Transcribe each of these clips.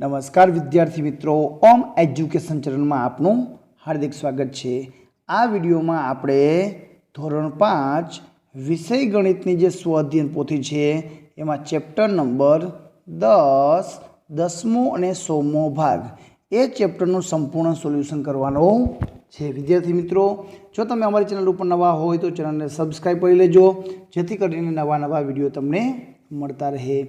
નમસ્કાર વિદ્યાર્થી મિત્રો, ઓમ એજ્યુકેશન ચેનલમાં આપનું હાર્દિક સ્વાગત છે. આ વિડીયોમાં આપણે ધોરણ પાંચ વિષય ગણિતની જે સ્વઅધ્યયન પોથી છે, એમાં ચેપ્ટર નંબર દસ, દસમો અને સોમો ભાગ, એ ચેપ્ટરનું સંપૂર્ણ સોલ્યુશન કરવાનો છે. વિદ્યાર્થી મિત્રો, જો તમે અમારી ચેનલ ઉપર નવા હોય તો ચેનલને સબસ્ક્રાઈબ કરી લેજો, જેથી કરીને નવા નવા વીડિયો તમને મળતા રહે.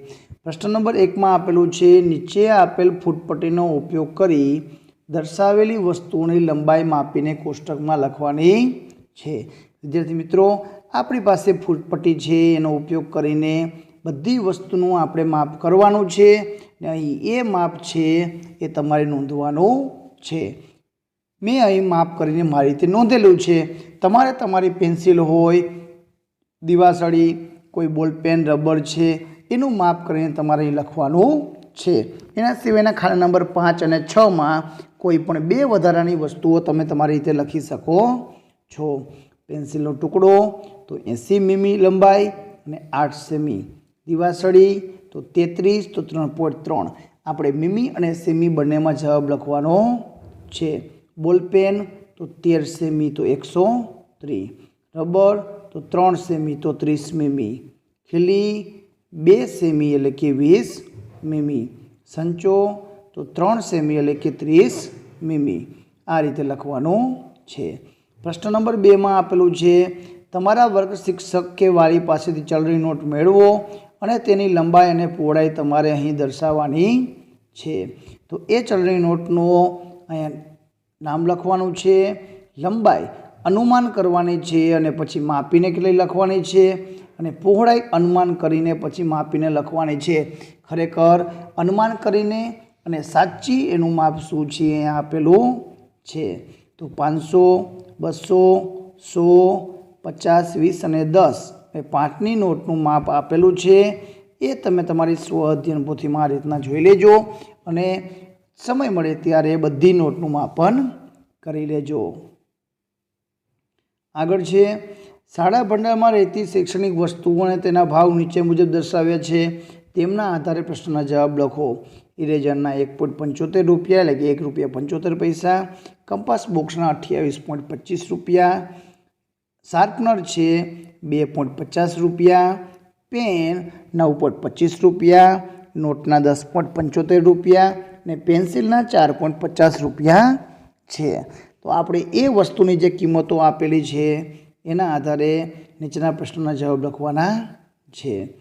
પ્રશ્ન નંબર એકમાં આપેલું છે, નીચે આપેલ ફૂટપટ્ટીનો ઉપયોગ કરી દર્શાવેલી વસ્તુઓની લંબાઈ માપીને કોષ્ટકમાં લખવાની છે. વિદ્યાર્થી મિત્રો, આપણી પાસે ફૂટપટ્ટી છે, એનો ઉપયોગ કરીને બધી વસ્તુનું આપણે માપ કરવાનું છે, ને અહીં એ માપ છે, એ તમારે નોંધવાનું છે. મેં અહીં માપ કરીને મારી રીતે નોંધેલું છે. તમારે તમારી પેન્સિલ હોય, દિવાસળી કોઈ બોલપેન રબર છે, એનું માપ કરીને તમારે લખવાનું છે. એના સિવાયના ખાના નંબર પાંચ અને છમાં કોઈ પણ બે વધારાની વસ્તુઓ તમે તમારી રીતે લખી શકો છો. પેન્સિલનો ટુકડો, તો એંસી મીમી લંબાઈ અને આઠ સેમી. દિવાસળી, તો તેત્રીસ, તો ત્રણ પોઈન્ટ ત્રણ. આપણે મીમી અને સેમી બંનેમાં જવાબ લખવાનો છે. બોલપેન તો તેર સેમી, તો એકસો ત્રીસ. રબર, તો ત્રણ સેમી, તો ત્રીસ મીમી. ખીલી બે સેમી એટલે કે વીસ મીમી. સંચો તો ત્રણ સેમી એટલે કે ત્રીસ મીમી. આ રીતે લખવાનું છે. પ્રશ્ન નંબર બેમાં આપેલું છે, તમારા વર્ગ શિક્ષક કે વાલી પાસેથી ચલણી નોટ મેળવો અને તેની લંબાઈ અને પહોળાઈ તમારે અહીં દર્શાવવાની છે. તો એ ચલણી નોટનો અહીંયા નામ લખવાનું છે, લંબાઈ અનુમાન કરવાની છે અને પછી માપીને કેટલી લખવાની છે? અને પહોળાઈ અનુમાન કરીને પછી માપીને લખવાની છે. ખરેખર અનુમાન કરીને અને સાચી એનું માપ શું છે એ આપેલું છે. તો પાંચસો, બસો, સો, પચાસ, વીસ અને દસ એ પાંચની નોટનું માપ આપેલું છે. એ તમે તમારી સ્વ અધ્યયન પોથીમાં આ રીતના જોઈ લેજો અને સમય મળે ત્યારે બધી નોટનું માપન કરી લેજો. આગળ છે શાળા ભંડારમાં રહેતી શૈક્ષણિક વસ્તુઓને તેના ભાવ નીચે મુજબ દર્શાવ્યા છે. તેમના આધારે પ્રશ્નના જવાબ લખો. ઇરેઝરના એક પોઈન્ટ પંચોતેર રૂપિયા એટલે કે એક રૂપિયા પંચોતેર પૈસા. કંપાસ બોક્સના અઠ્યાવીસ પોઈન્ટ પચીસ રૂપિયા. શાર્પનર છે બે પોઈન્ટ પચાસ રૂપિયા. પેન નવ પોઈન્ટ પચીસ રૂપિયા. નોટના દસ પોઈન્ટ પંચોતેર રૂપિયા ને પેન્સિલના ચાર પોઈન્ટ પચાસ રૂપિયા છે. તો આપણે એ વસ્તુની જે કિંમતો આપેલી છે એના આધારે નીચેના પ્રશ્નોના જવાબ લખવાના છે.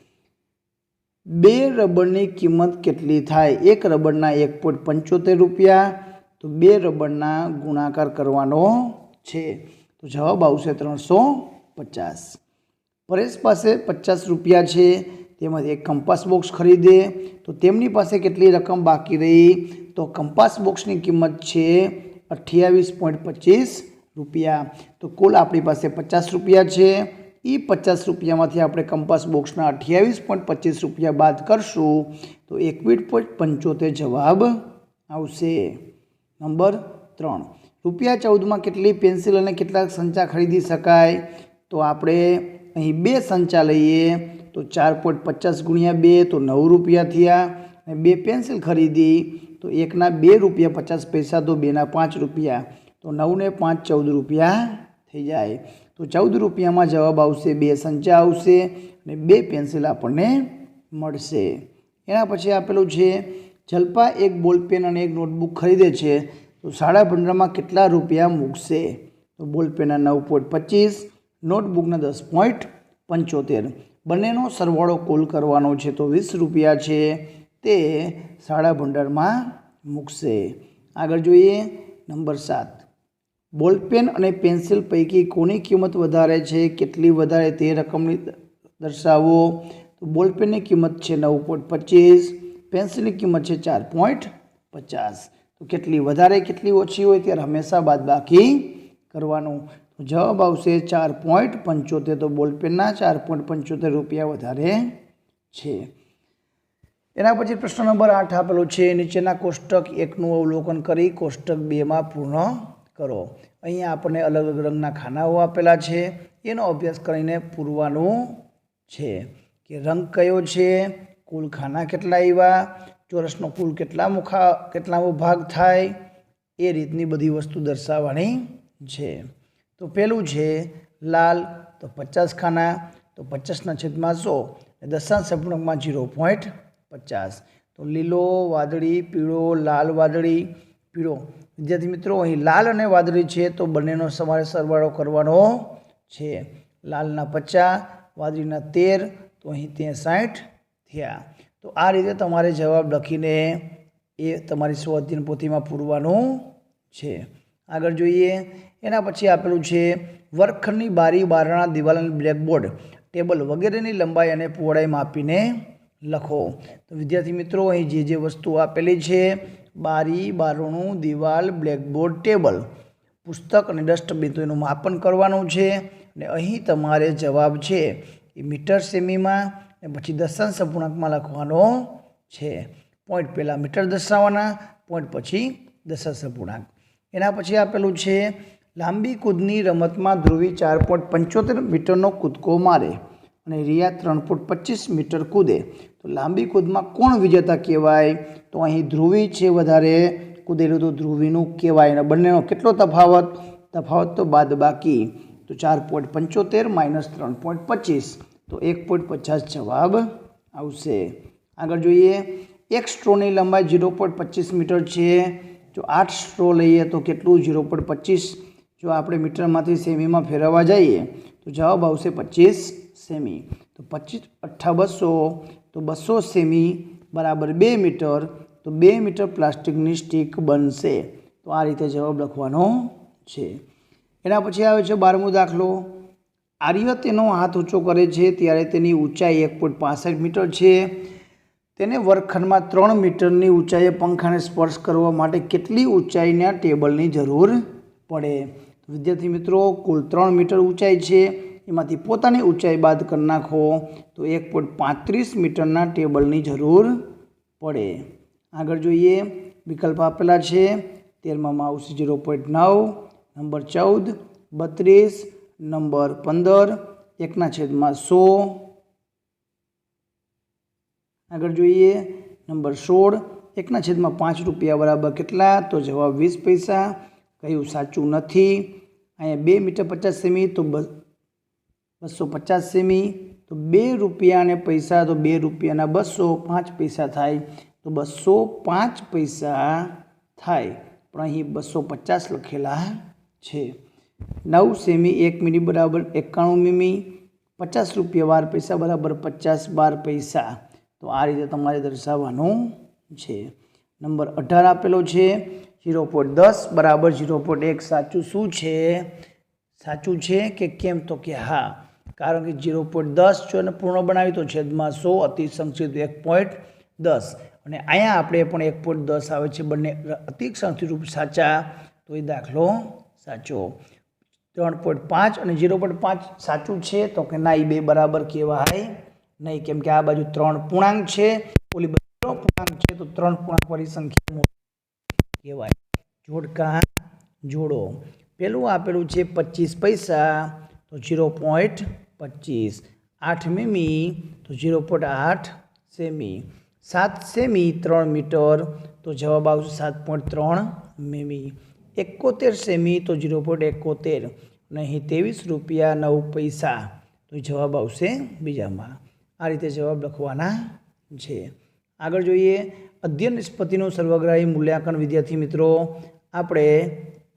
બે રબરની કિંમત કેટલી થાય? એક રબરના એક પોઈન્ટ પંચોતેર રૂપિયા. તો બે રબરના ગુણાકાર કરવાનો છે. તો જવાબ આવશે ત્રણસો પચાસ. પરેશ પાસે પચાસ રૂપિયા છે. તેમજ એક કંપાસ બોક્સ ખરીદે. તો તેમની પાસે કેટલી રકમ બાકી રહી? તો કંપાસ બોક્સની કિંમત છે અઠ્યાવીસ પોઈન્ટ પચીસ રૂપિયા. તો કુલ આપણી પાસે પચાસ રૂપિયા છે. એ પચાસ રૂપિયામાંથી આપણે કંપાસ બોક્સના અઠ્યાવીસ પોઈન્ટ પચીસ રૂપિયા બાદ કરશું. તો એકવીસ પોઈન્ટ પંચોતેર જવાબ આવશે. નંબર ત્રણ. રૂપિયા ચૌદમાં કેટલી પેન્સિલ અને કેટલા સંચા ખરીદી શકાય? તો આપણે અહીં બે સંચા લઈએ. તો ચાર પોઈન્ટ પચાસ ગુણ્યા બે, તો નવ રૂપિયા થયા. અને બે પેન્સિલ ખરીદી, તો એકના બે રૂપિયા પચાસ પૈસા, તો બેના પાંચ રૂપિયા. તો નવને પાંચ ચૌદ રૂપિયા થઈ જાય. તો ચૌદ રૂપિયામાં જવાબ આવશે, બે સંચા આવશે અને બે પેન્સિલ આપણને મળશે. એના પછી આપેલું છે, જલ્પા એક બોલપેન અને એક નોટબુક ખરીદે છે, તો શાળા ભંડારમાં કેટલા રૂપિયા મૂકશે? તો બોલપેનના નવ પોઈન્ટ પચીસ, નોટબુકના દસ પોઈન્ટ પંચોતેર. બંનેનો સરવાળો કુલ કરવાનો છે તો વીસ રૂપિયા છે, તે શાળા ભંડારમાં મૂકશે. આગળ જોઈએ, નંબર સાત. બોલપેન અને પેન્સિલ પૈકી કોની કિંમત વધારે છે? કેટલી વધારે તે રકમની દર્શાવો. તો બોલપેનની કિંમત છે નવ પોઈન્ટ પચીસ, પેન્સિલની કિંમત છે ચાર પોઈન્ટ પચાસ. તો કેટલી વધારે, કેટલી ઓછી હોય ત્યારે હંમેશા બાદબાકી કરવાનું. તો જવાબ આવશે ચાર પોઈન્ટ પંચોતેર. તો બોલપેનના ચાર પોઈન્ટ પંચોતેર રૂપિયા વધારે છે. એના પછી પ્રશ્ન નંબર આઠ આપેલો છે. નીચેના કોષ્ટક એકનું અવલોકન કરી કોષ્ટક બેમાં પૂર્ણ કરો. અહીંયા આપણને અલગ અલગ રંગના ખાનાઓ આપેલા છે. એનો અભ્યાસ કરીને પૂરવાનું છે કે રંગ કયો છે, કુલ ખાના કેટલા આવ્યા ચોરસનો કુલ કેટલા મુખા, કેટલામો ભાગ થાય, એ રીતની બધી વસ્તુ દર્શાવવાની છે. તો પહેલું છે લાલ, તો પચાસ ખાના, તો પચાસના છેદમાં સો દશાંશ અપૂર્ણાંકમાં જીરો પોઈન્ટ પચાસ. તો લીલો, વાદળી, પીળો, લાલ, વાદળી, પીળો વિદ્યાર્થી મિત્રો, અહીં લાલ અને વાદળી છે તો બંનેનો સમારે સરવાળો કરવાનો છે. લાલના પચાસ વાદળીના તેર, તો અહીં ત્યાં સાઠ થયા. તો આ રીતે તમારે જવાબ લખીને એ તમારી સ્વાધ્યન પોથીમાં પૂરવાનું છે. આગળ જોઈએ, એના પછી આપેલું છે, વર્ગખંડની બારી, બારણા, દિવાલ બ્લેકબોર્ડ, ટેબલ વગેરેની લંબાઈ અને પહોળાઈ માપીને લખો. તો વિદ્યાર્થી મિત્રો, અહીં જે જે વસ્તુ આપેલી છે બારી, બારણું, દિવાલ બ્લેકબોર્ડ ટેબલ પુસ્તક અને ડસ્ટબિન તો એનું માપન કરવાનું છે અને અહીં તમારે જવાબ છે એ મીટર સેમીમાં અને પછી દશાંશ અપૂર્ણાંકમાં લખવાનો છે. પોઈન્ટ પહેલાં મીટર દર્શાવવાના પોઈન્ટ પછી દશાંશ અપૂર્ણાંક એના પછી આપેલું છે, લાંબી કૂદની રમતમાં ધ્રુવી ચાર પોઈન્ટ પંચોતેર મીટરનો કૂદકો મારે. અને રિયા ત્રણ ફૂટ પચીસ મીટર કૂદે. તો લાંબી કૂદમાં કોણ વિજેતા કહેવાય? તો અહીં ધ્રુવી છે વધારે. કૂદેલું તો ધ્રુવીનું કહેવાય. અને બંનેનો કેટલો તફાવત? તફાવત તો બાદ બાકી. તો ચાર પોઈન્ટ પંચોતેર માઇનસ ત્રણ પોઈન્ટ પચીસ. તો એક પોઈન્ટ પચાસ જવાબ આવશે. આગળ જોઈએ. એક સ્ટ્રોની લંબાઈ ઝીરો પોઈન્ટ પચીસ મીટર છે. જો આઠ સ્ટ્રો લઈએ તો કેટલું? ઝીરો પોઈન્ટ પચીસ. જો આપણે મીટરમાંથી સેમીમાં ફેરવવા જઈએ તો જવાબ આવશે પચીસ સેમી. તો પચીસ, અઠ્ઠા બસો, તો બસો સેમી બરાબર બે મીટર, તો બે મીટર પ્લાસ્ટિકની સ્ટીક બનશે. તો આ રીતે જવાબ લખવાનો છે. એના પછી આવે છે બારમો દાખલો. આર્ય તેનો હાથ ઊંચો કરે છે ત્યારે તેની ઊંચાઈ એક પોઈન્ટ પાસઠ મીટર છે. તેને વર્ગખંડમાં ત્રણ મીટરની ઊંચાઈએ પંખાને સ્પર્શ કરવા માટે કેટલી ઊંચાઈના ટેબલની જરૂર પડે? વિદ્યાર્થી મિત્રો, કુલ ત્રણ મીટર ઊંચાઈ છે. એમાંથી પોતાની ઊંચાઈ બાદ કરી નાખો તો એક પોઈન્ટ પાંત્રીસ મીટરના ટેબલની જરૂર પડે. આગળ જોઈએ, વિકલ્પ આપેલા છે તેરમાં આવશે ઝીરો પોઈન્ટ નવ, નંબર ચૌદ, બત્રીસ, નંબર પંદર, એકના છેદમાં સો. આગળ જોઈએ, નંબર સોળ, એકના છેદમાં પાંચ રૂપિયા બરાબર કેટલા? તો જવાબ વીસ પૈસા. કયું સાચું નથી. અહીંયા બે મીટર પચાસ સેમી, તો બસો પચાસ સેમી, તો બે રૂપિયાને પૈસા, તો બે રૂપિયાના બસો, પાંચ પૈસા થાય. તો બસો પાંચ પૈસા થાય. પણ અહીં બસો પચાસ લખેલા છે. નવ સેમી, એક મિનિટ બરાબર એકાણું મીમી, પચાસ રૂપિયા બાર પૈસા બરાબર પચાસ બાર પૈસા. તો આ રીતે તમારે દર્શાવવાનું છે. નંબર અઢાર આપેલો છે. ઝીરો પોઈન્ટ દસ બરાબર ઝીરો પોઈન્ટ એક. સાચું શું છે? સાચું છે કે કેમ? તો કે હા. કારણ કે ઝીરો પોઈન્ટ દસ જો એને પૂર્ણ બનાવી તો છેદમાં સો અતિ સંક્ષિપ્ત એક પોઈન્ટ દસ. અને અહીંયા આપણે પણ એક પોઈન્ટ દસ આવે છે બંને અતિ સંક્ષિપ્ત રૂપ સાચા. તો એ દાખલો સાચો. ત્રણ પોઈન્ટ પાંચ અને ઝીરો પોઈન્ટ પાંચ સાચું છે તો કે ના એ બે બરાબર કહેવાય નહીં. કેમ કે આ બાજુ ત્રણ પૂર્ણાંક છે. ઓલી બાજુ પૂર્ણાંક છે તો ત્રણ પૂર્ણાંક વાળી સંખ્યા કહેવાય. જોડકા જોડો. પેલું આપેલું છે પચીસ પૈસા. તો ઝીરો પોઈન્ટ પચીસ. આઠ મીમી, તો ઝીરો પોઈન્ટ આઠ સેમી. સાત સેમી, ત્રણ મીટર, તો જવાબ આવશે સાત પોઈન્ટ ત્રણ મીમી. એકોતેર સેમી, તો ઝીરો પોઈન્ટ એકોતેર. નહીં ત્રેવીસ રૂપિયા નવ પૈસા, તો જવાબ આવશે બીજામાં. આ રીતે જવાબ લખવાના છે. આગળ જોઈએ, અધ્યયન નિષ્પત્તિનું સર્વગ્રાહી મૂલ્યાંકન વિદ્યાર્થી મિત્રો, આપણે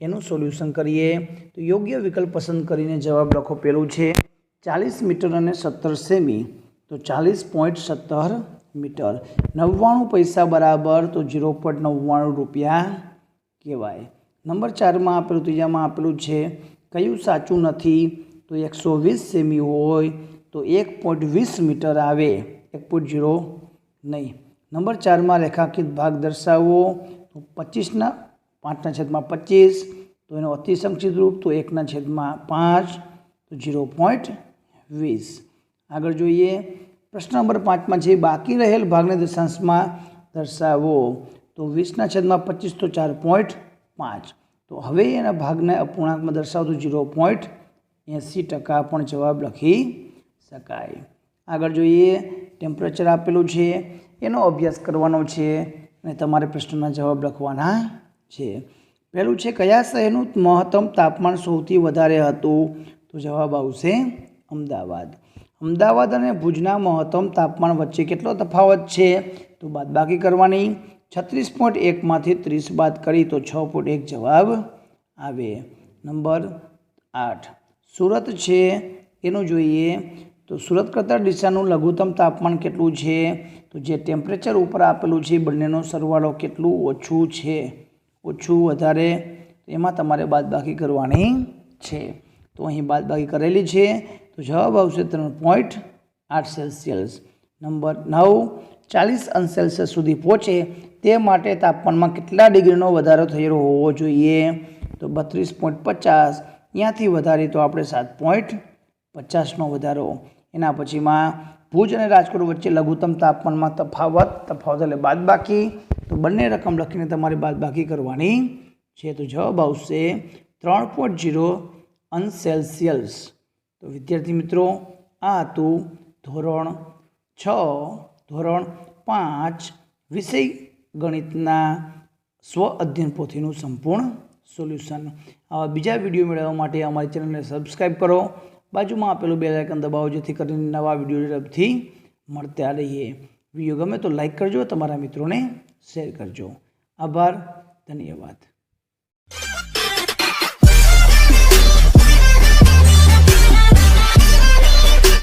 એનું સોલ્યુશન કરીએ. તો યોગ્ય વિકલ્પ પસંદ કરીને જવાબ લખો. પેલું છે ચાલીસ મીટર અને સત્તર સેમી, તો ચાલીસ પોઈન્ટ સત્તર મીટર. નવ્વાણું પૈસા બરાબર, તો ઝીરો પોઈન્ટ નવ્વાણું રૂપિયા કહેવાય. નંબર ચારમાં આપેલું, ત્રીજામાં આપેલું છે, કયું સાચું નથી, તો એકસો વીસ સેમી હોય, તો એક પોઈન્ટ વીસ મીટર આવે, એક પોઈન્ટ ઝીરો નહીં. નંબર ચારમાં રેખાંકિત ભાગ દર્શાવવો તો પચીસના પાંચના છેદમાં પચીસ, તો એનો અતિસંક્ષિત રૂપ, તો એકના છેદમાં પાંચ, તો ઝીરો પોઈન્ટ વીસ આગળ જોઈએ, પ્રશ્ન નંબર પાંચમાં છે, બાકી રહેલ ભાગને દશાંશમાં દર્શાવો. તો વીસના છેદમાં પચીસ તો ચાર પોઈન્ટ પાંચ. તો હવે એના ભાગને અપૂર્ણાંકમાં દર્શાવતું ઝીરો પોઈન્ટ એંસી ટકા પણ જવાબ લખી શકાય. આગળ જોઈએ, ટેમ્પરેચર આપેલું છે, એનો અભ્યાસ કરવાનો છે અને તમારે પ્રશ્નના જવાબ લખવાના છે. પહેલું છે, કયા શહેરનું મહત્તમ તાપમાન સૌથી વધારે હતું? તો જવાબ આવશે અમદાવાદ. અમદાવાદ અને ભુજના મહત્તમ તાપમાન વચ્ચે કેટલો તફાવત છે? તો બાદબાકી કરવાની, છત્રીસ પોઈન્ટ એકમાંથી ત્રીસ બાદ કરી તો છ પોઈન્ટ એક જવાબ આવે. નંબર આઠ. સુરત છે, એનું જોઈએ. તો સુરત કરતાં ડીસાનું લઘુત્તમ તાપમાન કેટલું છે? તો જે ટેમ્પરેચર ઉપર આપેલું છે બંનેનો સરવાળો કેટલું ઓછું છે? ઓછું વધારે, એમાં તમારે બાદબાકી કરવાની છે. તો અહીં બાદબાકી કરેલી છે. તો જવાબ આવશે ત્રણ પોઈન્ટ આઠ સેલ્સિયસ નંબર નવ, ચાલીસ અંશ સેલ્સિયસ સુધી પહોંચે તે માટે તાપમાનમાં કેટલા ડિગ્રીનો વધારો થયેલો હોવો જોઈએ? તો બત્રીસ પોઈન્ટ પચાસ, ત્યાંથી વધારે તો આપણે સાત પોઈન્ટ પચાસનો વધારો. એના પછીમાં ભુજ અને રાજકોટ વચ્ચે લઘુત્તમ તાપમાનમાં તફાવત તફાવત એટલે બાદબાકી. તો બંને રકમ લખીને તમારે બાદબાકી કરવાની છે. તો જવાબ આવશે ત્રણ પોઈન્ટ જીરો અંશ સેલ્સિયસ તો વિદ્યાર્થી મિત્રો, આ હતું ધોરણ છ, ધોરણ પાંચ વિષય ગણિતના સ્વ અધ્યયન પોથીનું સંપૂર્ણ સોલ્યુશન. આવા બીજા વીડિયો મેળવવા માટે અમારી ચેનલને સબસ્ક્રાઈબ કરો. બાજુમાં આપેલું બે લાઇકન દબાવો, જેથી કરીને નવા વીડિયો ઝડપથી મળતા રહીએ. વીડિયો ગમે તો લાઇક કરજો, તમારા મિત્રોને શેર કરજો. આભાર, ધન્યવાદ.